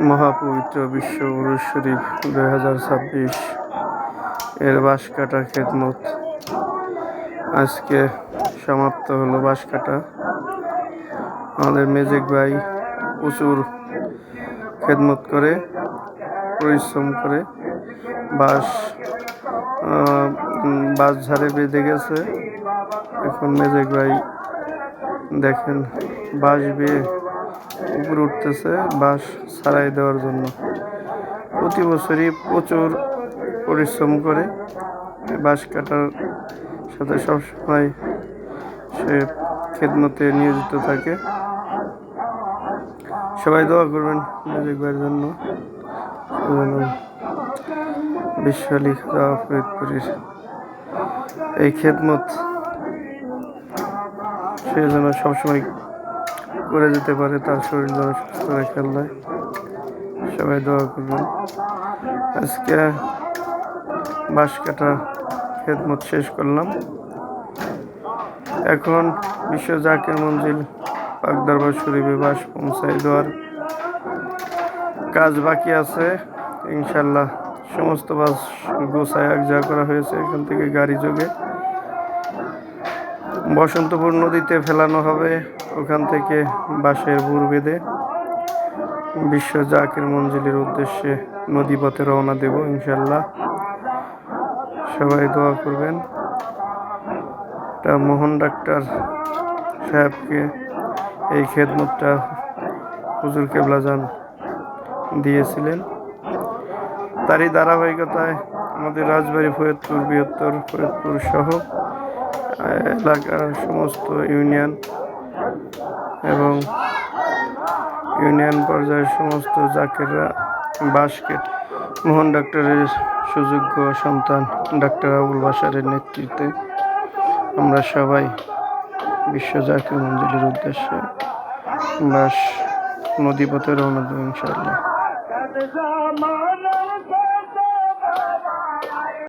মহাপবিত্র বিশ্ব উরুস শরীফ দুই হাজার ছাব্বিশ এর বাঁশ কাটা খেদমত। আজকে সমাপ্ত হলো বাঁশ কাটা আমাদের মেজিক ভাই প্রচুর খেদমত করে পরিশ্রম করে উম, বাঁশ ঝাড়ে বেঁধে গেছে। এখন মেজিক ভাই দেখেন বাঁশ বেয়ে উপরে উঠতেছে বাঁশ ছাড়াই দেওয়ার জন্য। প্রতি বছরই প্রচুর পরিশ্রম করে। বাঁশ কাটার সাথে সবসময় সে খেদমতে নিয়োজিত থাকে। সবাই দোয়া করবেন মিউজিক ভাইয়ের জন্য। বিশ্বআলী খাজা ফরিদপুরের এই খেদমত সে যেন সবসময় করে যেতে পারে, তার শরীর সুস্থ রেখে আল্লাহ সবাই দোয়া করবেন। আজকে বাঁশ কাটা খেদমত শেষ করলাম। এখন বিশ্ব জাকের মঞ্জিল পাক দরবার শরীফে বাস পৌঁছাই দেওয়ার কাজ বাকি আছে। ইনশাল্লাহ সমস্ত বাস গোছায় এক যা করা হয়েছে, এখান থেকে গাড়ি যোগে। বসন্তপুর নদীতে ফেলানো হবে। ওখান থেকে বাঁশের বুর বেঁধে বিশ্ব জাকির মঞ্জিলের উদ্দেশ্যে নদীপথে রওনা দেব ইনশাল্লাহ সবাই দোয়া করবেন। এটা মোহন ডাক্তার সাহেবকে এই খেদমতটা হুজুর কেবলাজান দিয়েছিলেন। তারই ধারাবাহিকতায় আমাদের রাজবাড়ী ফরিদপুর, বৃহত্তর ফরিদপুর সহ এলাকার সমস্ত ইউনিয়ন এবং ইউনিয়ন পর্যায়ের সমস্ত জাকেররা বাসকে মোহন ডাক্তারের সুযোগ্য সন্তান ডাক্তার আবুল বাসারের নেতৃত্বে আমরা সবাই বিশ্ব জাকির মঞ্জিলের উদ্দেশ্যে বাস নদীপথে রওনা দেব ইনশাআল্লাহ।